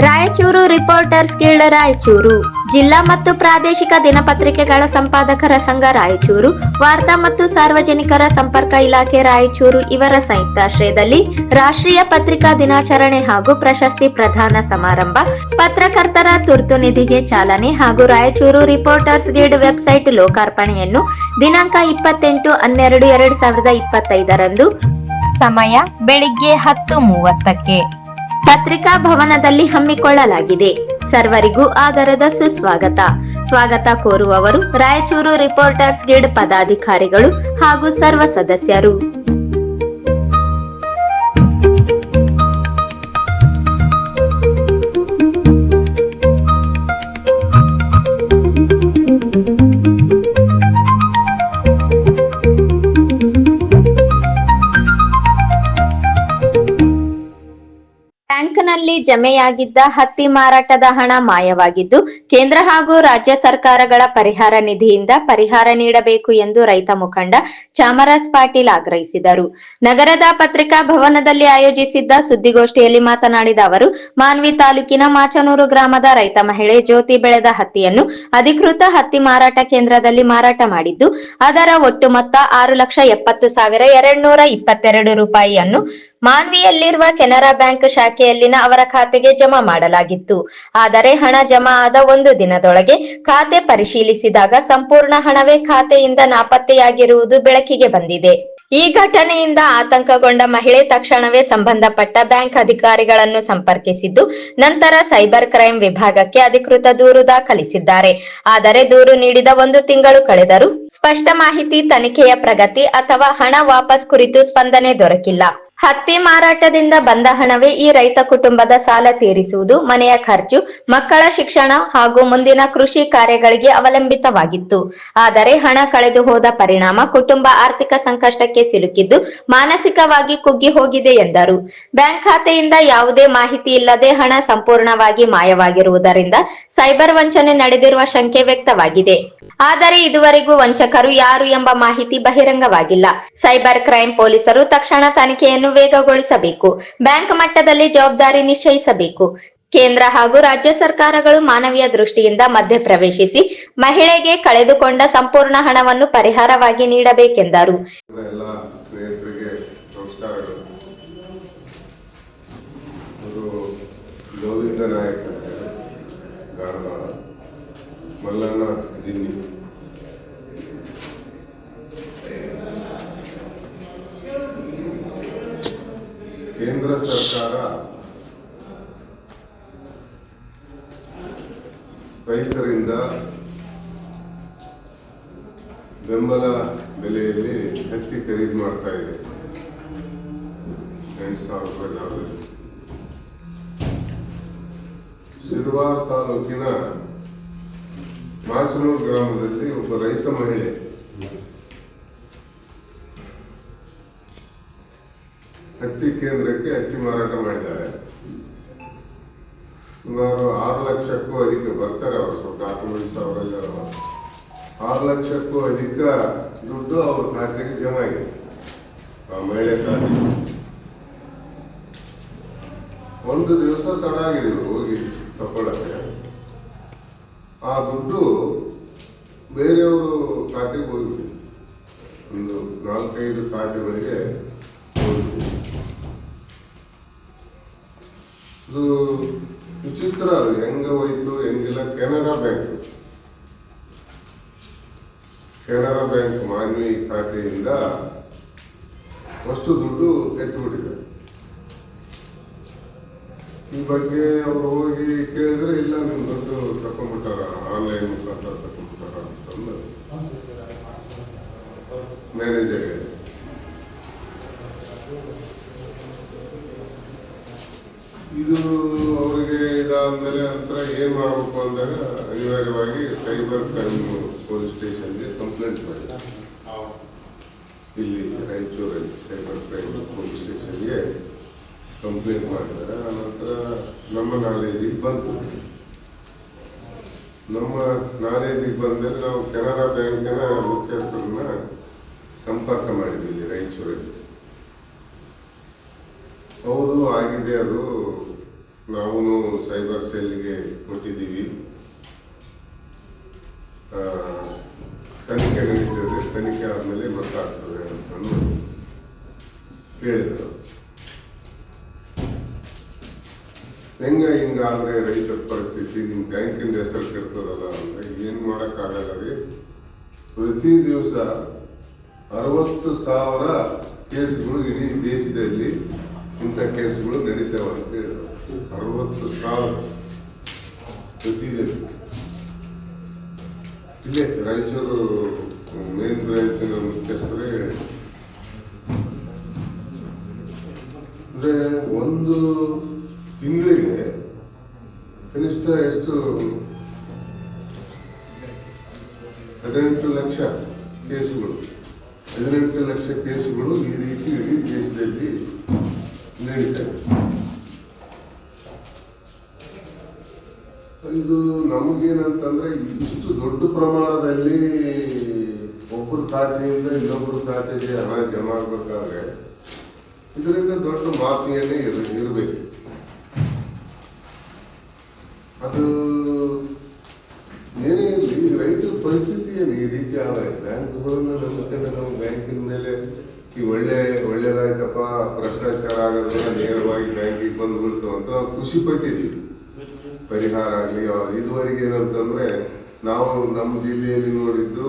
Raichur reporters guild Raichur. ಜಿಲ್ಲಾ ಮತ್ತು ಪ್ರಾದೇಶಿಕ ದಿನಪತ್ರಿಕೆಗಳ ಸಂಪಾದಕರ ಸಂಘ ರಾಯಚೂರು. ವಾರ್ತಾ ಮತ್ತು ಸಾರ್ವಜನಿಕರ ಸಂಪರ್ಕ ಇಲಾಖೆ ರಾಯಚೂರು. ಇವರ ಸಂಯುಕ್ತಾಶ್ರಯದಲ್ಲಿ ರಾಷ್ಟ್ರೀಯ ಪತ್ರಿಕಾ ದಿನಾಚರಣೆ ಹಾಗೂ ಪ್ರಶಸ್ತಿ ಪ್ರದಾನ ಸಮಾರಂಭ. ಪತ್ರಕರ್ತರ ತುರ್ತು ನಿಧಿಗೆ ಚಾಲನೆ ಹಾಗೂ ರಾಯಚೂರು ರಿಪೋರ್ಟರ್ಸ್ ಗಿಲ್ಡ್ ವೆಬ್ಸೈಟ್ ಲೋಕಾರ್ಪಣೆಯನ್ನು ದಿನಾಂಕ ಇಪ್ಪತ್ತೆಂಟು ಹನ್ನೆರಡು ಎರಡು ಸಾವಿರದ ಇಪ್ಪತ್ತೈದರಂದು. ಸಮಯ ಬೆಳಿಗ್ಗೆ ಹತ್ತು ಮೂವತ್ತಕ್ಕೆ. ಪತ್ರಿಕಾ ಭವನದಲ್ಲಿ ಹಮ್ಮಿಕೊಳ್ಳಲಾಗಿದೆ. ಸರ್ವರಿಗೂ ಆದರದ ಸುಸ್ವಾಗತ. ಸ್ವಾಗತ ಕೋರುವವರು ರಾಯಚೂರು ರಿಪೋರ್ಟರ್ಸ್ ಗಿಡ್ ಪದಾಧಿಕಾರಿಗಳು ಹಾಗೂ ಸರ್ವ ಸದಸ್ಯರು. ಜಮೆಯಾಗಿದ್ದ ಹತ್ತಿ ಮಾರಾಟದ ಹಣ ಮಾಯವಾಗಿದ್ದು, ಕೇಂದ್ರ ಹಾಗೂ ರಾಜ್ಯ ಸರ್ಕಾರಗಳ ಪರಿಹಾರ ನಿಧಿಯಿಂದ ಪರಿಹಾರ ನೀಡಬೇಕು ಎಂದು ರೈತ ಮುಖಂಡ ಚಾಮರಾಜ್ ಪಾಟೀಲ್ ಆಗ್ರಹಿಸಿದರು. ನಗರದ ಪತ್ರಿಕಾ ಭವನದಲ್ಲಿ ಆಯೋಜಿಸಿದ್ದ ಸುದ್ದಿಗೋಷ್ಠಿಯಲ್ಲಿ ಮಾತನಾಡಿದ ಅವರು, ಮಾನ್ವಿ ತಾಲೂಕಿನ ಮಾಚನೂರು ಗ್ರಾಮದ ರೈತ ಮಹಿಳೆ ಜ್ಯೋತಿ ಬೆಳೆದ ಹತ್ತಿಯನ್ನು ಅಧಿಕೃತ ಹತ್ತಿ ಮಾರಾಟ ಕೇಂದ್ರದಲ್ಲಿ ಮಾರಾಟ ಮಾಡಿದ್ದು, ಅದರ ಒಟ್ಟು ಮೊತ್ತ ಆರು ಲಕ್ಷ ಎಪ್ಪತ್ತು ಸಾವಿರ ಎರಡ್ನೂರ ಇಪ್ಪತ್ತೆರಡು ರೂಪಾಯಿಯನ್ನು ಮಾನ್ವಿಯಲ್ಲಿರುವ ಕೆನರಾ ಬ್ಯಾಂಕ್ ಶಾಖೆಯಲ್ಲಿನ ಅವರ ಖಾತೆಗೆ ಜಮಾ ಮಾಡಲಾಗಿತ್ತು. ಆದರೆ ಹಣ ಜಮಾ ಆದ ಒಂದು ದಿನದೊಳಗೆ ಖಾತೆ ಪರಿಶೀಲಿಸಿದಾಗ ಸಂಪೂರ್ಣ ಹಣವೇ ಖಾತೆಯಿಂದ ನಾಪತ್ತೆಯಾಗಿರುವುದು ಬೆಳಕಿಗೆ ಬಂದಿದೆ. ಈ ಘಟನೆಯಿಂದ ಆತಂಕಗೊಂಡ ಮಹಿಳೆ ತಕ್ಷಣವೇ ಸಂಬಂಧಪಟ್ಟ ಬ್ಯಾಂಕ್ ಅಧಿಕಾರಿಗಳನ್ನು ಸಂಪರ್ಕಿಸಿದ್ದು, ನಂತರ ಸೈಬರ್ ಕ್ರೈಂ ವಿಭಾಗಕ್ಕೆ ಅಧಿಕೃತ ದೂರು ದಾಖಲಿಸಿದ್ದಾರೆ. ಆದರೆ ದೂರು ನೀಡಿದ ಒಂದು ತಿಂಗಳು ಕಳೆದರೂ ಸ್ಪಷ್ಟ ಮಾಹಿತಿ ತನಿಖೆಯ ಪ್ರಗತಿ ಅಥವಾ ಹಣ ವಾಪಸ್ ಕುರಿತು ಸ್ಪಂದನೆ ದೊರಕಿಲ್ಲ. ಹತ್ತಿ ಮಾರಾಟದಿಂದ ಬಂದ ಹಣವೇ ಈ ರೈತ ಕುಟುಂಬದ ಸಾಲ ತೀರಿಸುವುದು ಮನೆಯ ಖರ್ಚು, ಮಕ್ಕಳ ಶಿಕ್ಷಣ ಹಾಗೂ ಮುಂದಿನ ಕೃಷಿ ಕಾರ್ಯಗಳಿಗೆ ಅವಲಂಬಿತವಾಗಿತ್ತು. ಆದರೆ ಹಣ ಕಳೆದು ಹೋದ ಪರಿಣಾಮ ಕುಟುಂಬ ಆರ್ಥಿಕ ಸಂಕಷ್ಟಕ್ಕೆ ಸಿಲುಕಿದ್ದು ಮಾನಸಿಕವಾಗಿ ಕುಗ್ಗಿ ಹೋಗಿದೆ ಎಂದರು. ಬ್ಯಾಂಕ್ ಖಾತೆಯಿಂದ ಯಾವುದೇ ಮಾಹಿತಿ ಇಲ್ಲದೆ ಹಣ ಸಂಪೂರ್ಣವಾಗಿ ಮಾಯವಾಗಿರುವುದರಿಂದ ಸೈಬರ್ ವಂಚನೆ ನಡೆದಿರುವ ಶಂಕೆ ವ್ಯಕ್ತವಾಗಿದೆ. ಆದರೆ ಇದುವರೆಗೂ ವಂಚಕರು ಯಾರು ಎಂಬ ಮಾಹಿತಿ ಬಹಿರಂಗವಾಗಿಲ್ಲ. ಸೈಬರ್ ಕ್ರೈಂ ಪೊಲೀಸರು ತಕ್ಷಣ ತನಿಖೆಯನ್ನು ವೇಗಗೊಳಿಸಬೇಕು. ಬ್ಯಾಂಕ್ ಮಟ್ಟದಲ್ಲಿ ಜವಾಬ್ದಾರಿ ನಿಶ್ಚಯಿಸಬೇಕು. ಕೇಂದ್ರ ಹಾಗೂ ರಾಜ್ಯ ಸರ್ಕಾರಗಳು ಮಾನವೀಯ ದೃಷ್ಟಿಯಿಂದ ಮಧ್ಯ ಪ್ರವೇಶಿಸಿ ಮಹಿಳೆಗೆ ಕಳೆದುಕೊಂಡ ಸಂಪೂರ್ಣ ಹಣವನ್ನು ಪರಿಹಾರವಾಗಿ ನೀಡಬೇಕೆಂದರು. ಎಲ್ಲ ಸ್ನೇಹಿತರಿಗೆ ನಮಸ್ಕಾರಗಳು ಅವರು ಗೋವಿಂದ ನಾಯಕ್ ಅಂತ ಹೇಳಿ ಗಾಣದಾಳ ಮಲ್ಲಣ್ಣ ದಿನ್ನಿ ಕೇಂದ್ರ ಸರ್ಕಾರ ರೈತರಿಂದ ಬೆಂಬಲ ಬೆಲೆಯಲ್ಲಿ ಹತ್ತಿ ಖರೀದಿ ಮಾಡ್ತಾ ಇದೆ. ಎಂಟು ಸಾವಿರ ರೂಪಾಯಿ ಲಾಭದಲ್ಲಿ. ಸಿರುವಾರ್ ತಾಲೂಕಿನ ಮಾಸನೂರು ಗ್ರಾಮದಲ್ಲಿ ಒಬ್ಬ ರೈತ ಮಹಿಳೆ ಹತ್ತಿ ಕೇಂದ್ರಕ್ಕೆ ಹತ್ತಿ ಮಾರಾಟ ಮಾಡಿದ್ದಾರೆ. ಸುಮಾರು ಆರು ಲಕ್ಷಕ್ಕೂ ಅಧಿಕ ಬರ್ತಾರೆ ಅವರು, ಸ್ವಲ್ಪ ಡಾಕ್ಯುಮೆಂಟ್ಸ್ ಅವರೆಲ್ಲ ಆರು ಲಕ್ಷಕ್ಕೂ ಅಧಿಕ ದುಡ್ಡು ಅವ್ರ ಖಾತೆಗೆ ಜಮಾ ಆಗಿದೆ. ಆ ಮಹಿಳೆ ಖಾತೆ. ಒಂದು ದಿವಸ ತಡ ಆಗಿದೆ ಇವ್ರು ಹೋಗಿ ತಗೊಳ್ಳಕ್ಕೆ ಆ ದುಡ್ಡು ಬೇರೆಯವರು ಖಾತೆಗೆ ಹೋಗ್ಬಿಡಿ ಒಂದು ನಾಲ್ಕೈದು ಖಾತೆಗಳಿಗೆ ವಿಚಿತ್ರ ಅದು. ಹೆಂಗ ಹೋಯ್ತು ಹೆಂಗಿಲ್ಲ ಕೆನರಾ ಬ್ಯಾಂಕ್. ಕೆನರಾ ಬ್ಯಾಂಕ್ ಮಾನ್ವಿ ಖಾತೆಯಿಂದ ಅಷ್ಟು ದುಡ್ಡು ಎತ್ತಿಬಿಟ್ಟಿದೆ ಈ ಬಗ್ಗೆ ಅವರು ಹೋಗಿ ಕೇಳಿದ್ರೆ ಇಲ್ಲ ನಿಮ್ಮ ದುಡ್ಡು ತಕೊಂಡ್ಬಿಟ್ಟಾರ ಆನ್ಲೈನ್ ಮುಖಾಂತರ ತಕೊಂಡ್ಬಿಟ್ಟಾರ ಅಂತಂದು ಮ್ಯಾನೇಜರ್ ಹೇಳಿದೆ ಇದು ಅವರಿಗೆ ಇದಾದ್ಮೇಲೆ ನಂತರ ಏನ್ ಮಾಡಬೇಕು ಅಂದಾಗ ಅನಿವಾರ್ಯವಾಗಿ ಸೈಬರ್ ಕ್ರೈಮ್ ಪೊಲೀಸ್ ಸ್ಟೇಷನ್ಗೆ ಕಂಪ್ಲೇಂಟ್ ಮಾಡಿದೆ ಇಲ್ಲಿ ರಾಯಚೂರಲ್ಲಿ ಸೈಬರ್ ಕ್ರೈಮ್ ಪೊಲೀಸ್ ಸ್ಟೇಷನ್ಗೆ ಕಂಪ್ಲೇಂಟ್ ಮಾಡಿದ್ದಾರೆ. ಆನಂತರ ನಮ್ಮ ನಾಲೇಜಿಗೆ ಬಂತು. ನಮ್ಮ ನಾಲೇಜಿಗೆ ಬಂದರೆ ನಾವು ಕೆನರಾ ಬ್ಯಾಂಕಿನ ಮುಖ್ಯಸ್ಥರನ್ನ ಸಂಪರ್ಕ ಮಾಡಿದ್ವಿ ಇಲ್ಲಿ ರಾಯಚೂರಲ್ಲಿ. ಹೌದು, ಆಗಿದೆ ಅದು. ನಾವು ಸೈಬರ್ ಸೆಲ್ಗೆ ಕೊಟ್ಟಿದ್ದೀವಿ. ತನಿಖೆ ನಡೀತದೆ. ತನಿಖೆ ಆದಮೇಲೆ ಗೊತ್ತಾಗ್ತದೆ ಅಂತಂದು ಹೇಳಿದರು. ಹೆಂಗ ಹಿಂಗಾದ್ರೆ ರೈತರ ಪರಿಸ್ಥಿತಿ? ನಿಮ್ ಬ್ಯಾಂಕಿಂದ ಹೆಸರು ಕೆಡ್ತದಲ್ಲ ಅಂದ್ರೆ ಏನ್ ಮಾಡೋಕ್ಕಾಗಲ್ಲ ರೀ? ಪ್ರತಿ ದಿವಸ ಅರವತ್ತು ಸಾವಿರ ಕೇಸ್ಗಳು ಇಡೀ ದೇಶದಲ್ಲಿ ಇಂಥ ಕೇಸ್ಗಳು ನಡೀತಾವ ಸಾವಿರ ಪ್ರತಿದಿನ ಇಲ್ಲೇ ರಾಯಚೂರು ಮೇನ್ ಬ್ರಾಂಚಿನ ಮುಖ್ಯಸ್ಥರೇ ಅಂದ್ರೆ ಒಂದು ತಿಂಗಳಿಗೆ ಕನಿಷ್ಠ ಎಷ್ಟು ಹದಿನೆಂಟು ಲಕ್ಷ ಕೇಸುಗಳು ಹದಿನೆಂಟು ಲಕ್ಷ ಕೇಸುಗಳು ಈ ರೀತಿ ಇಡೀ ದೇಶದಲ್ಲಿ ನಡೀತವೆ ಇದು ನಮಗೇನಂತಂದ್ರೆ ಇಷ್ಟು ದೊಡ್ಡ ಪ್ರಮಾಣದಲ್ಲಿ ಒಬ್ಬರ ಖಾತೆಯಿಂದ ಇನ್ನೊಬ್ಬರ ಖಾತೆಗೆ ಹಣ ಜಮಾ ಆಗಬೇಕಾದ್ರೆ ಇದರಿಂದ ದೊಡ್ಡ ಮಾಫಿಯನ್ನೇ ಇರ, ಇರಬೇಕು. ಅದು ಏನೇ ಇರಲಿ, ರೈತರ ಪರಿಸ್ಥಿತಿ ಏನು ಈ ರೀತಿ ಆದರೆ ಬ್ಯಾಂಕ್ಗಳನ್ನ ನಂಬಿಕೊಂಡು ನಾವು ಬ್ಯಾಂಕಿನ ಮೇಲೆ ಈ ಒಳ್ಳೆ, ಒಳ್ಳೇದಾಯ್ತಪ್ಪ, ಭ್ರಷ್ಟಾಚಾರ ಆಗೋದ್ರಿಂದ ನೇರವಾಗಿ ಬ್ಯಾಂಕಿಗೆ ಬಂದು ಬಿಡ್ತು ಅಂತ ನಾವು ಖುಷಿ ಪಟ್ಟಿದ್ವಿ ಆಗಲಿ ಇದುವರೆಗೆ ಏನಂತಂದ್ರೆ ನಾವು ನಮ್ಮ ಜಿಲ್ಲೆಯಲ್ಲಿ ನೋಡಿದ್ದು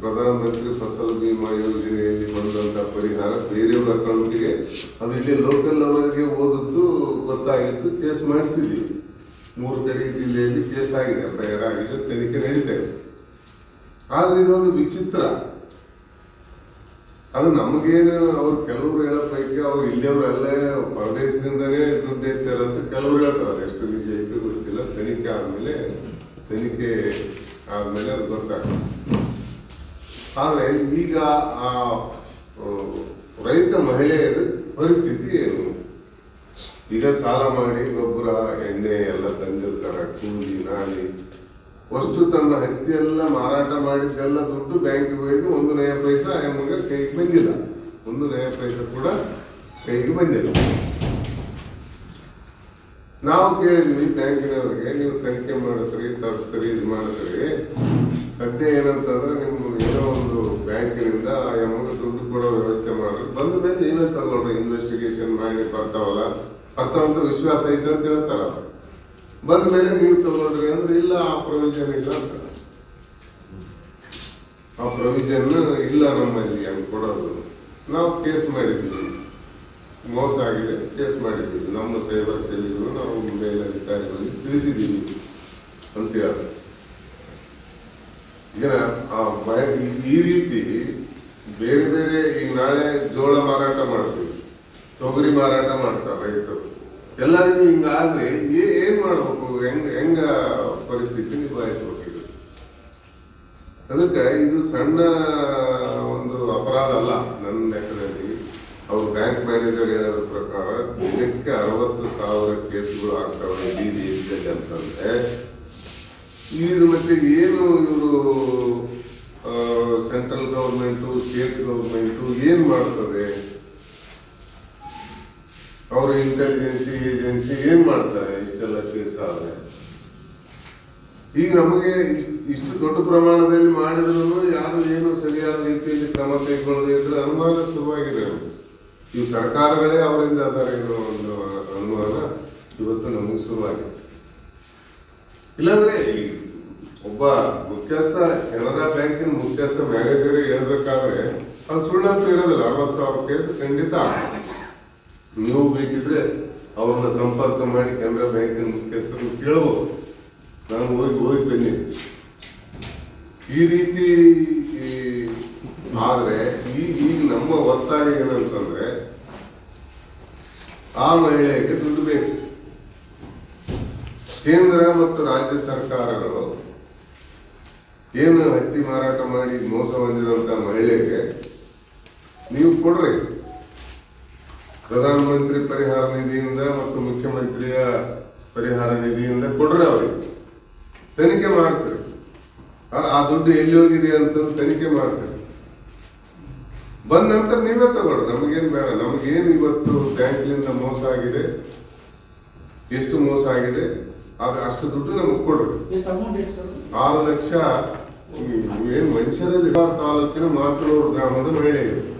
ಪ್ರಧಾನಮಂತ್ರಿ ಫಸಲ್ ಭೀಮಾ ಯೋಜನೆಯಲ್ಲಿ ಬಂದಂತ ಪರಿಹಾರ ಬೇರೆಯವ್ರ ಅಕೌಂಟಿಗೆ ಅದು ಇಲ್ಲಿ ಲೋಕಲ್ ಅವರಿಗೆ ಓದಿದ್ದು ಗೊತ್ತಾಗಿತ್ತು, ಕೇಸ್ ಮಾಡಿಸಿದ್ವಿ. ಮೂರು ಕಡೆ ಜಿಲ್ಲೆಯಲ್ಲಿ ಕೇಸ್ ಆಗಿದೆ ಎಫ್ ಆಗಿದೆ ತನಿಖೆ ನಡೀತಾ ಇದೆ. ಆದ್ರೆ ಇದೊಂದು ವಿಚಿತ್ರ. ಅದು ನಮಗೇನು ಅವ್ರು ಕೆಲವ್ರು ಹೇಳೋ ಪೈಕಿ ಅವ್ರು ಇಲ್ಲಿಯವ್ರಲ್ಲೇ ಪರದೇಶದಿಂದನೇ ದುಡ್ಡು ಐತೆ ಅಂತ ಕೆಲವ್ರು ಹೇಳ್ತಾರೆ. ಅದು ಎಷ್ಟು ನಿಜ ಐತೆ ಗೊತ್ತಿಲ್ಲ. ತನಿಖೆ ಆದಮೇಲೆ ತನಿಖೆ ಆದಮೇಲೆ ಅದು ಗೊತ್ತಾಗ್ತದೆ. ಆದರೆ ಈಗ ಆ, ರೈತ ಮಹಿಳೆಯರ ಪರಿಸ್ಥಿತಿ ಏನು? ಈಗ ಸಾಲ ಮಾಡಿ ಗೊಬ್ಬರ ಎಣ್ಣೆ ಎಲ್ಲ ತಂದಿರ್ತಾರೆ ಕೂಲಿ ನಾಲಿ. ಅಷ್ಟು ತನ್ನ ಹತ್ತಿ ಎಲ್ಲ ಮಾರಾಟ ಮಾಡಿದ್ದೆಲ್ಲ ದುಡ್ಡು ಬ್ಯಾಂಕಿಗೆ ಒಯ್ದು ಒಂದು ನಯ ಪೈಸ ಎಮ್ಮಗ ಕೈಗೆ ಬಂದಿಲ್ಲ. ಒಂದು ನಯ ಪೈಸ ಕೂಡ ಕೈಗೆ ಬಂದಿಲ್ಲ. ನಾವು ಕೇಳಿದ್ವಿ ಬ್ಯಾಂಕಿನವರಿಗೆ, ನೀವು ತನಿಖೆ ಮಾಡಿಸ್ರಿ ತರಿಸ್ತೀರಿ, ಇದು ಮಾಡಿದ್ರಿ ಸದ್ಯ ಏನಂತಂದ್ರೆ ನಿಮ್ಮ ಏನೋ ಒಂದು ಬ್ಯಾಂಕಿನಿಂದ ಎಮ್ಮಗ ದುಡ್ಡು ಕೊಡೋ ವ್ಯವಸ್ಥೆ ಮಾಡ್ರಿ ಬಂದ ಮೇಲೆ ನೀವೇ ತಗೊಳ್ರಿ ಇನ್ವೆಸ್ಟಿಗೇಷನ್ ಮಾಡಿ ಬರ್ತಾವಲ್ಲ. ಬರ್ತಾವಂತ ವಿಶ್ವಾಸ ಐತೆ ಅಂತ ಹೇಳ್ತಾರ. ಬಂದ ಮೇಲೆ ನೀವು ತಗೊಳ್ರಿ ಅಂದ್ರೆ ಇಲ್ಲ, ಆ ಪ್ರೊವಿಷನ್ ಇಲ್ಲ ಅಂತ. ಆ ಪ್ರೊವಿಷನ್ ಇಲ್ಲ ನಮ್ಮಲ್ಲಿ ಹಂಗೆ ಕೊಡೋದು. ನಾವು ಕೇಸ್ ಮಾಡಿದ್ವಿ ಮೋಸ ಆಗಿದೆ ಕೇಸ್ ಮಾಡಿದ್ದೀವಿ. ನಮ್ಮ ಸೈಬರ್ ಸೆಲ್ಗಳು, ನಾವು ಮೇಲಧಿಕಾರಿಗಳಿಗೆ ತಿಳಿಸಿದ್ದೀವಿ ಅಂತ ಹೇಳಿ. ಈಗ ಆ ಭಯ ಈ ರೀತಿ ಬೇರೆ ಬೇರೆ ಈಗ ನಾಳೆ ಜೋಳ ಮಾರಾಟ ಮಾಡ್ತೀವಿ. ತೊಗರಿ ಮಾರಾಟ ಮಾಡ್ತಾರೆ ರೈತರು. ಎಲ್ಲರಿಗೂ ಹಿಂಗಾದ್ರೆ ಏನ್ ಮಾಡ್ಬೇಕು? ಹೆಂಗ ಹೆಂಗ ಪರಿಸ್ಥಿತಿ ನಿಭಾಯಿಸ್ಬೇಕು ಇದು? ಅದಕ್ಕೆ ಇದು ಸಣ್ಣ ಒಂದು ಅಪರಾಧ ಅಲ್ಲ, ನನ್ನ ಲೆಕ್ಕದಲ್ಲಿ. ಅವ್ರು ಬ್ಯಾಂಕ್ ಮ್ಯಾನೇಜರ್ ಹೇಳೋದ್ರ ಪ್ರಕಾರ ದಿನಕ್ಕೆ ಅರವತ್ತು ಸಾವಿರ ಕೇಸ್ಗಳು ಆಗ್ತವೆ ಇಡೀ ದೇಶದಲ್ಲಿ ಅಂತಂದ್ರೆ. ಇದ್ರ ಮತ್ತೆ ಏನು ಇವರು ಸೆಂಟ್ರಲ್ ಗೌರ್ಮೆಂಟು ಸ್ಟೇಟ್ ಗೌರ್ಮೆಂಟು ಏನು ಮಾಡ್ತದೆ? ಅವ್ರ ಇಂಟೆಲಿಜೆನ್ಸಿ ಏಜೆನ್ಸಿ ಏನ್ ಮಾಡ್ತಾರೆ ಇಷ್ಟೆಲ್ಲ ಕೇಸ್ ಆದ್ರೆ? ಈಗ ನಮಗೆ ಇಷ್ಟ್- ದೊಡ್ಡ ಪ್ರಮಾಣದಲ್ಲಿ ಮಾಡಿದ್ರು ಯಾರು ಏನು ಸರಿಯಾದ ರೀತಿಯಲ್ಲಿ ಕ್ರಮ ಕೈಗೊಳ್ಳದೆ ಇದ್ರೆ ಅನುಮಾನ ಶುರುವಾಗಿದೆ ಈ ಸರ್ಕಾರಗಳೇ ಅವರಿಂದ ಆದರೆ ಏನೋ ಒಂದು ಅನುಮಾನ ಇವತ್ತು ನಮಗೆ ಶುರುವಾಗಿದೆ. ಇಲ್ಲಾಂದ್ರೆ ಒಬ್ಬ ಮುಖ್ಯಸ್ಥ, ಕೆನರಾ ಬ್ಯಾಂಕಿನ ಮುಖ್ಯಸ್ಥ ಮ್ಯಾನೇಜರ್ ಹೇಳ್ಬೇಕಾದ್ರೆ ಅದು ಸುಳ್ಳಂತೂ ಇರೋದಿಲ್ಲ, ಅರವತ್ತು ಸಾವಿರ ಕೇಸ್ ಖಂಡಿತ ನೀವು ಬೇಕಿದ್ರೆ ಅವ್ರನ್ನ ಸಂಪರ್ಕ ಮಾಡಿ ಕೆನರಾ ಬ್ಯಾಂಕಿನ ಮುಖ್ಯಸ್ಥರು ಕೇಳಬಹುದು ನಾನು ಹೋಗಿ ಹೋಗಿ ಬನ್ನಿ. ಈ ರೀತಿ ಆದ್ರೆ, ಈ, ಈಗ ನಮ್ಮ ಒತ್ತಾಯ ಏನಂತಂದ್ರೆ, ಆ ಮಹಿಳೆಗೆ ದುಡ್ಡು ಬೇಕು. ಕೇಂದ್ರ ಮತ್ತು ರಾಜ್ಯ ಸರ್ಕಾರಗಳು ಏನು ಹತ್ತಿ ಮಾರಾಟ ಮಾಡಿ ಮೋಸ ಹೊಂದಿದಂತ ಮಹಿಳೆಗೆ ನೀವು ಕೊಡ್ರಿ. ಪ್ರಧಾನಮಂತ್ರಿ ಪರಿಹಾರ ನಿಧಿಯಿಂದ ಮತ್ತು ಮುಖ್ಯಮಂತ್ರಿಯ ಪರಿಹಾರ ನಿಧಿಯಿಂದ ಕೊಡ್ರಿ ಅವ್ರಿಗೆ. ತನಿಖೆ ಮಾಡಿಸ್ರಿ. ಆ- ದುಡ್ಡು ಎಲ್ಲಿ ಹೋಗಿದೆ ಅಂತ ತನಿಖೆ ಮಾಡಿಸ್ರಿ. ಬಂದ ನಂತರ ನೀವೇ ತಗೊಳ್ರಿ. ನಮಗೇನ್ ಬೇಡ. ನಮಗೇನು ಇವತ್ತು ಬ್ಯಾಂಕ್ಲಿಂದ ಮೋಸ ಆಗಿದೆ? ಎಷ್ಟು ಮೋಸ ಆಗಿದೆ? ಆದ್ರೆ ಅಷ್ಟು ದುಡ್ಡು ನಮಗೆ ಕೊಡ್ರಿ. ಆರು ಲಕ್ಷ ಏನು ಮನುಷ್ಯರೇ ತಾಲೂಕಿನ ಮಾಸನೂರು ಗ್ರಾಮದ ಮಹಿಳೆಯರು.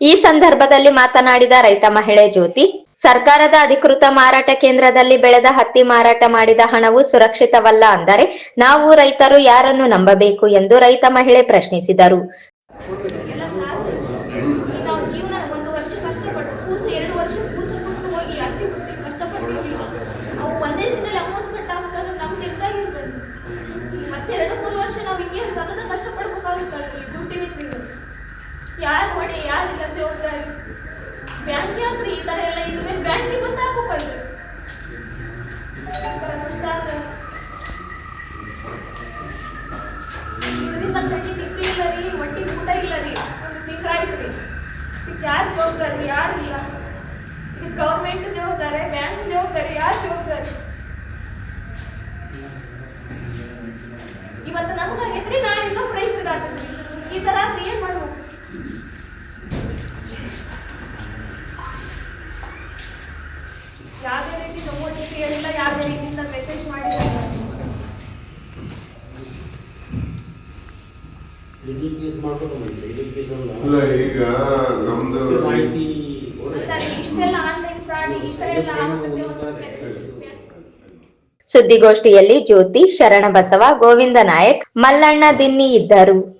ಈ ಸಂದರ್ಭದಲ್ಲಿ ಮಾತನಾಡಿದ ರೈತ ಮಹಿಳೆ ಜ್ಯೋತಿ, ಸರ್ಕಾರದ ಅಧಿಕೃತ ಮಾರಾಟ ಕೇಂದ್ರದಲ್ಲಿ ಬೆಳೆದ ಹತ್ತಿ ಮಾರಾಟ ಮಾಡಿದ ಹಣವು ಸುರಕ್ಷಿತವಲ್ಲ ಅಂದರೆ ನಾವು ರೈತರು ಯಾರನ್ನು ನಂಬಬೇಕು ಎಂದು ರೈತ ಮಹಿಳೆ ಪ್ರಶ್ನಿಸಿದರು ಎಲ್ಲ ತ್ರಾಸು. ನಾವು ಜೀವನ ಒಂದು ವರ್ಷ ಕಷ್ಟಪಟ್ಟು ಕೂಸು ಎರಡು ವರ್ಷ ಕೂಸು ಕೊಟ್ಟು ಹೋಗಿ ಹತ್ತಿ ಕೂಸಿ ಕಷ್ಟಪಟ್ಟಿವಿ ಅವು ಒಂದೇ ದಿನದಲ್ಲಿ ಅಮೌಂಟ್ ಕಟ್ ಆಗ್ತದೆ ನಮ್ಗೆ ಎಷ್ಟಾಗಿರ್ತದೆ ಈಗ ಮತ್ತೆ ಎರಡು ಮೂರು ವರ್ಷ ನಾವು ಹಿಂಗೆ ಸತತ ಕಷ್ಟಪಡ್ಬೇಕಾಗುತ್ತಲ್ರಿ ದುಡ್ಡಿನ ಯಾರು ಹೊಣೆ ಯಾರಿಲ್ಲ ಜವಾಬ್ದಾರಿ? ಬ್ಯಾಂಕ್ ಯಾಕ್ರಿ ಈ ಥರ ಎಲ್ಲ ಇದ್ದು ಮೇಲೆ ಬ್ಯಾಂಕ್ಗೆ ಬಂದು ರೀ ಊಟ ಇಲ್ಲ ರೀ. ಒಂದು ರೀ. ಯಾರು ಜವಾಬ್ದಾರಿ? ಯಾರು ಇಲ್ಲ? ಇದು ಗೌರ್ಮೆಂಟ್ ಜವಾಬ್ದಾರಿ, ಬ್ಯಾಂಕ್ ಜವಾಬ್ದಾರಿ, ಯಾರು ಜವಾಬ್ದಾರಿ? ಇವತ್ತು ನಮಗಾಗೈತ್ರಿ ನಾಳೆ ಇನ್ನೊಬ್ಬ ಪ್ರಯತ್ನ ಈ ತರ ಆದ್ರೆ ಏನು ಮಾಡ್ಬೇಕು ಯಾವುದೇ ರೀತಿ ನೋಟಿಸ್ ಹೇಳಿಲ್ಲ ಯಾವುದೇ ರೀತಿಯಿಂದ ಮೆಸೇಜ್ ಮಾಡಿಲ್ಲ. ಇಲ್ಲ ಈಗ ನಮ್ದು ಮಾಹಿತಿ ಇಷ್ಟೆಲ್ಲ ಆನ್ಲೈನ್ ಪ್ರಾಣಿ ಈ ತರ ಎಲ್ಲ ಆಗುತ್ತೆ ಅಂತ ಸುದ್ದಿಗೋಷ್ಠಿಯಲ್ಲಿ ಜ್ಯೋತಿ ಶರಣಬಸವ ಗೋವಿಂದ ನಾಯಕ್ ಮಲ್ಲಣ್ಣ ದಿನ್ನಿ ಇದ್ದರು